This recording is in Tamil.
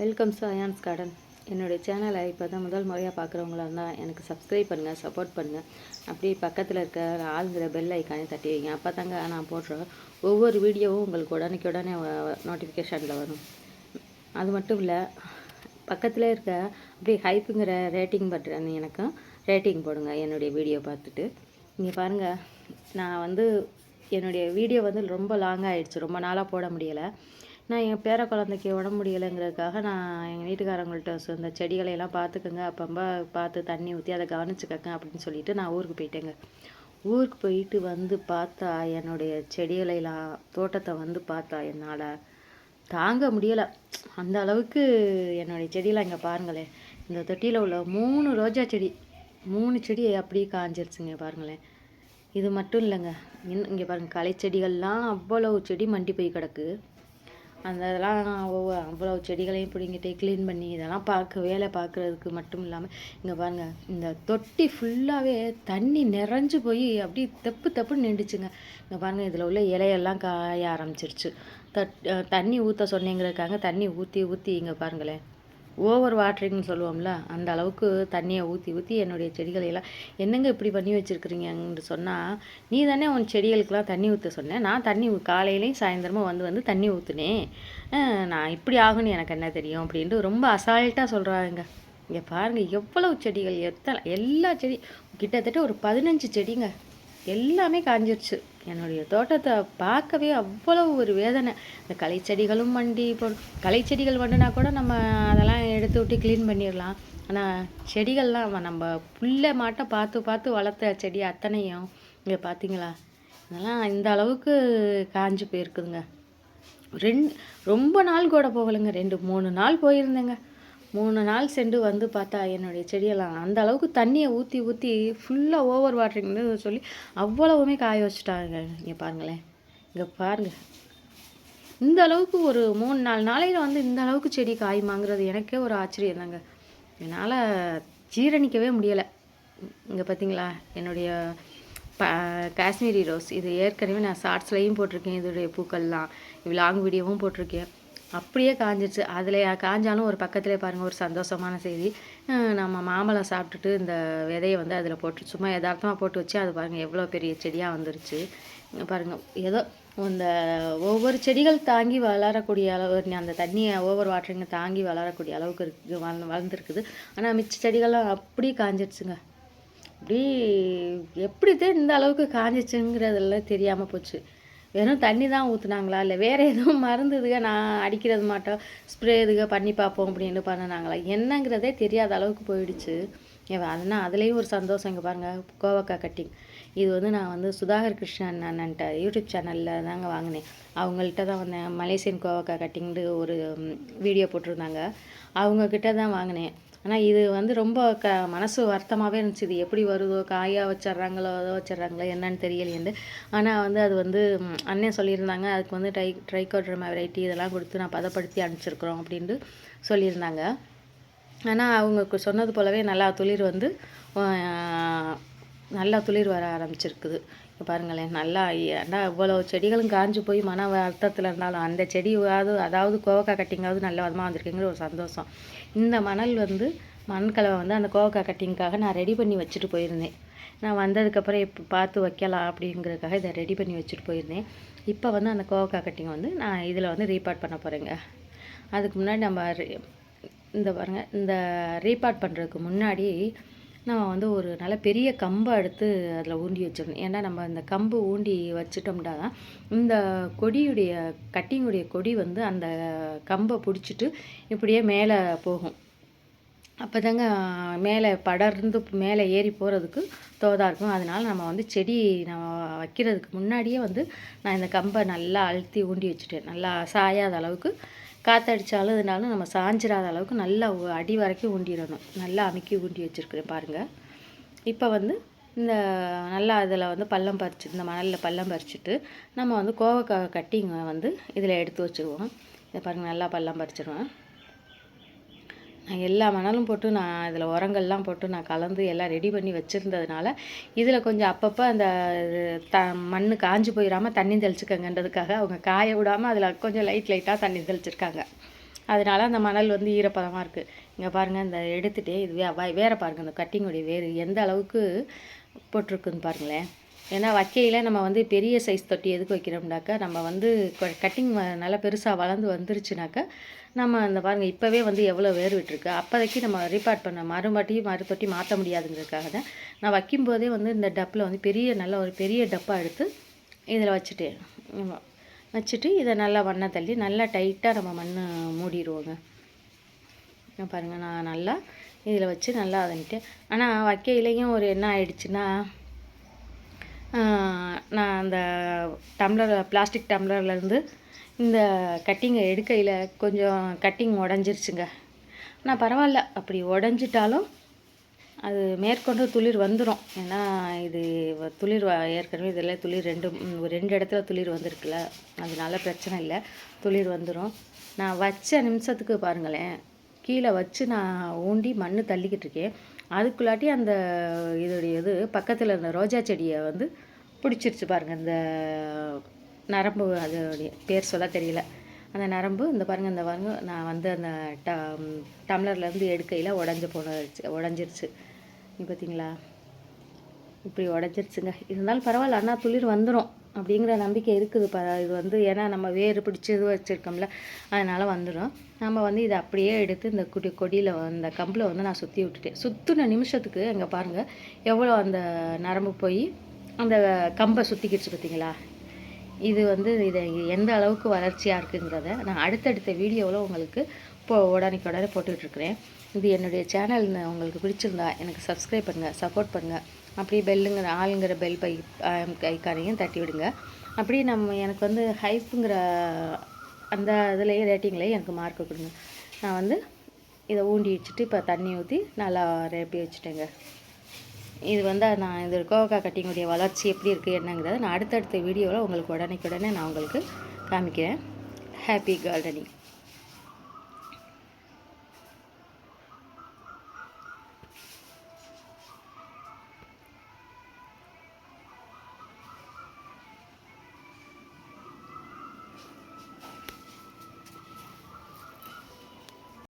வெல்கம் டு அயான்ஸ் கார்டன் என்னுடைய சேனலை இப்போ தான் முதல் முறையாக பார்க்குறவங்களா இருந்தால் எனக்கு சப்ஸ்கிரைப் பண்ணுங்கள் சப்போர்ட் பண்ணுங்கள் அப்படியே பக்கத்தில் இருக்க ஆளுங்கிற பெல் ஐக்கானே தட்டி வைங்க. அப்போ தாங்க நான் போடுற ஒவ்வொரு வீடியோவும் உங்களுக்கு உடனே உடனே நோட்டிஃபிகேஷனில் வரும். அது மட்டும் இல்லை பக்கத்தில் இருக்க அப்படியே ஹைப்புங்கிற ரேட்டிங் பட்டன் எனக்கும் ரேட்டிங் போடுங்க என்னுடைய வீடியோ பார்த்துட்டு. நீங்கள் பாருங்கள் நான் வந்து என்னுடைய வீடியோ வந்து ரொம்ப லாங் ஆகிடுச்சு ரொம்ப நாளாக போட முடியலை. நான் என் பேர குழந்தைக்கு உடம்பு முடியலைங்கிறதுக்காக நான் எங்கள் வீட்டுக்காரங்கள்ட்ட சொ- இந்த செடிகளை எல்லாம் பார்த்துக்கங்க. அப்பப்போ பார்த்து தண்ணி ஊற்றி அதை கவனிச்சுக்கங்க அப்படின்னு சொல்லிட்டு நான் ஊருக்கு போயிட்டேங்க. ஊருக்கு போயிட்டு வந்து பார்த்தா என்னுடைய செடிகளையெல்லாம் தோட்டத்தை வந்து பார்த்தா என்னால் தாங்க முடியலை. அந்த அளவுக்கு என்னுடைய செடியெல்லாம் இங்கே பாருங்களேன். இந்த தொட்டியில் உள்ள மூணு ரோஜா செடி மூணு செடி அப்படியே காஞ்சிருச்சுங்க பாருங்களேன். இது மட்டும் இல்லைங்க. இன்னும் இங்கே பாருங்கள் களை செடிகள்லாம் அவ்வளவு செடி மண்டி போய் கிடக்கு. அந்த இதெல்லாம் ஒவ்வொரு அவ்வளோ செடிகளையும் பிடிங்கிட்டு க்ளீன் பண்ணி இதெல்லாம் பார்க்க வேலை பார்க்குறதுக்கு மட்டும் இல்லாமல் இங்கே பாருங்கள் இந்த தொட்டி ஃபுல்லாகவே தண்ணி நிறைஞ்சு போய் அப்படியே தப்பு தப்புன்னு நின்றுச்சுங்க. இங்கே பாருங்கள் இதில் உள்ள இலையெல்லாம் காய ஆரம்பிச்சிருச்சு. தட் தண்ணி ஊற்ற சொன்னீங்கிறதுக்காக தண்ணி ஊற்றி ஊற்றி இங்கே பாருங்களேன். ஓவர் வாட்டரிங்னு சொல்லுவோம்ல அந்த அளவுக்கு தண்ணியை ஊற்றி ஊற்றி என்னுடைய செடிகளை எல்லாம் என்னங்க இப்படி பண்ணி வச்சுருக்குறீங்கன்னு சொன்னால் நீ தானே உன் செடிகளுக்கெல்லாம் தண்ணி ஊற்ற சொன்னேன் நான் தண்ணி காலையிலையும் சாயந்தரமும் வந்து வந்து தண்ணி ஊற்றுனேன் நான் இப்படி ஆகும்னு எனக்கு என்ன தெரியும் அப்படின்ட்டு ரொம்ப அசால்ட்டாக சொல்கிறாங்க இங்கே பாருங்கள் எவ்வளவு செடிகள் எத்தனை எல்லா செடி கிட்டத்தட்ட ஒரு பதினஞ்சு செடிங்க. எல்லாமே காஞ்சிருச்சு. என்னுடைய தோட்டத்தை பார்க்கவே அவ்வளவு ஒரு வேதனை. இந்த களை செடிகளும் இப்போ களை செடிகள் கூட நம்ம அதெல்லாம் எடுத்து விட்டு க்ளீன் பண்ணிடலாம். ஆனால் செடிகள்லாம் நம்ம புல்லை மாட்ட பார்த்து பார்த்து வளர்த்த செடி அத்தனையும் இங்கே பார்த்தீங்களா? இதெல்லாம் இந்த அளவுக்கு காஞ்சு போயிருக்குதுங்க. ரெண்டு ரொம்ப நாள் கூட போகலைங்க. ரெண்டு மூணு நாள் போயிருந்தேங்க. மூணு நாள் சென்று வந்து பார்த்தா என்னுடைய செடியெல்லாம் அந்த அளவுக்கு தண்ணியை ஊற்றி ஊற்றி ஃபுல்லாக ஓவர் வாட்டரிங்னு சொல்லி அவ்வளவுமே காய வச்சுட்டாங்க. இங்கே பாருங்களேன். இங்கே பாருங்கள் இந்த அளவுக்கு ஒரு மூணு நாலு நாளையில் வந்து இந்த அளவுக்கு செடி காயுமாங்கிறது எனக்கே ஒரு ஆச்சரியம் தாங்க. என்னால் ஜீரணிக்கவே முடியலை. இங்கே பார்த்தீங்களா என்னுடைய ப காஷ்மீரி ரோஸ். இது ஏற்கனவே நான் ஷார்ட்ஸ்லையும் போட்டிருக்கேன். இதோடைய பூக்கள்லாம். லாங் வீடியோவும் போட்டிருக்கேன். அப்படியே காஞ்சிச்சு அதில் காஞ்சாலும் ஒரு பக்கத்துலேயே பாருங்கள் ஒரு சந்தோஷமான செய்தி. நம்ம மாம்பழம் சாப்பிட்டுட்டு இந்த விதையை வந்து அதில் போட்டு சும்மா யதார்த்தமாக போட்டு வச்சு அது பாருங்கள் எவ்வளோ பெரிய செடியாக வந்துருச்சு. பாருங்கள் ஏதோ இந்த ஒவ்வொரு செடிகள் தாங்கி வளரக்கூடிய அளவு அந்த தண்ணியை ஓவர் வாட்டரிங்க தாங்கி வளரக்கூடிய அளவுக்கு இருக்கு வள வளர்ந்துருக்குது. ஆனால் மிச்ச செடிகள்லாம் அப்படியே காஞ்சிடுச்சுங்க அப்படி எப்படி தான் இந்த அளவுக்கு காஞ்சிச்சுங்கிறதெல்லாம் தெரியாமல் போச்சு. வெறும் தண்ணி தான் ஊற்றுனாங்களா இல்லை வேறு எதுவும் மருந்து இதுக நான் அடிக்கிறது மாட்டோம். ஸ்ப்ரே இதுக பண்ணி பார்ப்போம் அப்படின்னு பண்ணினாங்களா? என்னங்கிறதே தெரியாத அளவுக்கு போயிடுச்சு. ஏன் அதனால் அதுலேயும் ஒரு சந்தோஷம். இங்கே பாருங்கள் கோவக்காய் கட்டிங் இது வந்து நான் வந்து சுதாகர் கிருஷ்ணன் அண்ணன்ட்ட யூடியூப் சேனலில் தாங்க வாங்கினேன். அவங்கள்ட்ட தான் வந்தேன். மலேசியன் கோவக்காய் கட்டிங்னு ஒரு வீடியோ போட்டிருந்தாங்க. அவங்கக்கிட்ட தான் வாங்கினேன். ஆனால் இது வந்து ரொம்ப க மனசு வருத்தமாகவே இருந்துச்சு. இது எப்படி வருதோ காயாக வச்சிட்றாங்களோ அதோ வச்சிட்றாங்களோ என்னன்னு தெரியலையேண்டு ஆனால் வந்து அது வந்து அண்ணன் சொல்லியிருந்தாங்க. அதுக்கு வந்து ட்ரை ட்ரைகோட்ரமா வெரைட்டி இதெல்லாம் கொடுத்து நான் பதப்படுத்தி அனுப்பிச்சிருக்கிறோம் அப்படின்ட்டு சொல்லியிருந்தாங்க. ஆனால் அவங்க சொன்னது போலவே நல்லா துளிர் வந்து நல்லா துளிர் வர ஆரம்பிச்சிருக்குது. பாருங்களேன். நல்லா ஏன்டா இவ்வளோ செடிகளும் காஞ்சு போய் மன அர்த்தத்தில் இருந்தாலும் அந்த செடியாவது அதாவது கோவக்காய் கட்டிங்காவது நல்ல விதமாக வந்திருக்குங்கிற ஒரு சந்தோஷம். இந்த மணல் வந்து மண்கலவை வந்து அந்த கோவக்காய் கட்டிங்காக நான் ரெடி பண்ணி வச்சுட்டு போயிருந்தேன். நான் வந்ததுக்கப்புறம் இப்போ பார்த்து வைக்கலாம் அப்படிங்கிறதுக்காக இதை ரெடி பண்ணி வச்சுட்டு போயிருந்தேன். இப்போ வந்து அந்த கோவக்காய் கட்டிங் வந்து நான் இதில் வந்து ரீபார்ட் பண்ண போகிறேங்க அதுக்கு முன்னாடி நம்ம இந்த பாருங்கள் இந்த ரீபார்ட் பண்ணுறதுக்கு முன்னாடி நம்ம வந்து ஒரு நல்ல பெரிய கம்பை எடுத்து அதில் ஊண்டி வச்சிடணும். ஏன்னா நம்ம இந்த கம்பு ஊண்டி வச்சிட்டோம்னா தான் இந்த கொடியுடைய கட்டிங்குடைய கொடி வந்து அந்த கம்பை பிடிச்சிட்டு இப்படியே மேலே போகும். அப்போ தாங்க மேலே படர்ந்து மேலே ஏறி போகிறதுக்கு தோதாக இருக்கும். அதனால நம்ம வந்து செடி நம்ம வைக்கிறதுக்கு முன்னாடியே வந்து நான் இந்த கம்பை நல்லா அழுத்தி ஊண்டி வச்சுட்டேன். நல்லா சாயாத அளவுக்கு. காற்றடிச்சாலும் இதனாலும் நம்ம சாஞ்சிராத அளவுக்கு நல்லா அடி வரைக்கும் ஊண்டிடணும். நல்லா அமுக்கி ஊண்டி வச்சுருக்கிறேன் பாருங்கள் இப்போ வந்து இந்த நல்லா அதில் வந்து பள்ளம் பறிச்சு இந்த மணலில் பள்ளம் பறிச்சுட்டு நம்ம வந்து கோவக்காய் கட்டிங்க வந்து இதில் எடுத்து வச்சுருவோம். இதை பாருங்கள் நல்லா பள்ளம் பறிச்சிடுவேன் நான் எல்லா மணலும் போட்டு நான் இதில் உரங்கள்லாம் போட்டு நான் கலந்து எல்லாம் ரெடி பண்ணி வச்சுருந்ததுனால இதில் கொஞ்சம் அப்பப்போ அந்த த மண் காஞ்சு போயிடாமல் தண்ணி தெளிச்சுக்கங்கன்றதுக்காக அவங்க காய விடாமல் அதில் கொஞ்சம் லைட் லைட்டாக தண்ணி தெளிச்சிருக்காங்க. அதனால அந்த மணல் வந்து ஈரப்பதமாக இருக்குது இங்கே பாருங்கள் இந்த எடுத்துகிட்டே இது வே வேறு வேற பாருங்கள் இந்த கட்டிங்குடைய வேறு எந்த அளவுக்கு போட்டிருக்குன்னு பாருங்களேன். ஏன்னா வைக்கையில் நம்ம வந்து பெரிய சைஸ் தொட்டி எதுக்கு வைக்கிறோம்னாக்கா நம்ம வந்து கட்டிங் நல்லா பெருசாக வளர்ந்து வந்துருச்சுனாக்கா நம்ம அந்த பாருங்கள் இப்போவே வந்து எவ்வளோ வேர் விட்டுருக்கு. அப்போதைக்கு நம்ம ரீபார்ட் பண்ண மறுபடியும் மறு தொட்டி மாற்ற முடியாதுங்கிறதுக்காக தான் நான் வைக்கும்போதே வந்து இந்த டப்பில் வந்து பெரிய நல்ல ஒரு பெரிய டப்பாக எடுத்து இதில் வச்சுட்டேன் வச்சுட்டு இதை நல்லா மண்ணை தள்ளி நல்லா டைட்டாக நம்ம மண் மூடிடுவோங்க. பாருங்கள் நான் நல்லா இதில் வச்சு நல்லா அதன்ட்டு ஆனால் வைக்கையிலையும் ஒரு என்ன ஆயிடுச்சுன்னா நான் அந்த டம்ளர் பிளாஸ்டிக் டம்ளர்லேருந்து இந்த கட்டிங்கை எடுக்கையில் கொஞ்சம் கட்டிங் உடஞ்சிருச்சுங்க. ஆனால் பரவாயில்ல. அப்படி உடஞ்சிட்டாலும் அது மேற்கொண்டு துளிர் வந்துடும் ஏன்னா இது துளிர் வ- ஏற்கனவே இதில் துளிர் ரெண்டு ஒரு ரெண்டு இடத்துல துளிர் வந்திருக்குல்ல. அதனால பிரச்சனை இல்லை. துளிர் வந்துடும் நான் வச்ச நிமிஷத்துக்கு பாருங்களேன். கீழே வச்சு நான் ஊண்டி மண் தள்ளிக்கிட்டு இருக்கேன். அதுக்குள்ளாட்டி அந்த இதோடைய இது பக்கத்தில் இருந்த ரோஜா செடியை வந்து பிடிச்சிருச்சு பாருங்கள் இந்த நரம்பு அதோடைய பேர் சொல்ல தெரியல. அந்த நரம்பு இந்த பாருங்க இந்த பாருங்க நான் வந்து அந்த ட டம்ளர்லேருந்து எடுக்கையில் உடஞ்சி போனச்சு உடஞ்சிருச்சு. நீ பார்த்தீங்களா இப்படி உடஞ்சிருச்சுங்க. இருந்தாலும் பரவாயில்ல அண்ணா துளிர் வந்துடும் அப்படிங்கிற நம்பிக்கை இருக்குது. ப இது வந்து ஏன்னா நம்ம வேறு பிடிச்சி இது வச்சுருக்கோம்ல அதனால் வந்துடும் நம்ம வந்து இதை அப்படியே எடுத்து இந்த குடி கொடியில் அந்த கம்பில் வந்து நான் சுற்றி விட்டுட்டேன். சுற்றின நிமிஷத்துக்கு எங்கே பாருங்கள் எவ்வளோ அந்த நரம்பு போய் அந்த கம்பை சுற்றிக்கிடுச்சு பார்த்தீங்களா இது வந்து இதை எந்த அளவுக்கு வளர்ச்சியாக இருக்குங்கிறத நான் அடுத்தடுத்த வீடியோவில் உங்களுக்கு இப்போ உடனேக்கு உடனே போட்டுக்கிட்டு இருக்கிறேன். இது என்னுடைய சேனல் உங்களுக்கு பிடிச்சிருந்தா எனக்கு சப்ஸ்கிரைப் பண்ணுங்கள் சப்போர்ட் பண்ணுங்கள் அப்படியே பெல்லுங்கிற ஆளுங்கிற பெல் பை ஐக்கானையும் தட்டி விடுங்க. அப்படியே நம்ம எனக்கு வந்து ஹைப்புங்கிற அந்த இதுலேயே ரேட்டிங்லேயே எனக்கு மார்க் கொடுங்க. நான் வந்து இதை ஊண்டி வச்சுட்டு இப்போ தண்ணி ஊற்றி நல்லா ரேப்பி வச்சுட்டேங்க. இது வந்து நான் இது கோவக்கா கட்டிங்குடைய வளர்ச்சி எப்படி இருக்குது என்னங்கிறத நான் அடுத்தடுத்த வீடியோவில் உங்களுக்கு உடனே நான் உங்களுக்கு காமிக்கிறேன். Happy gardening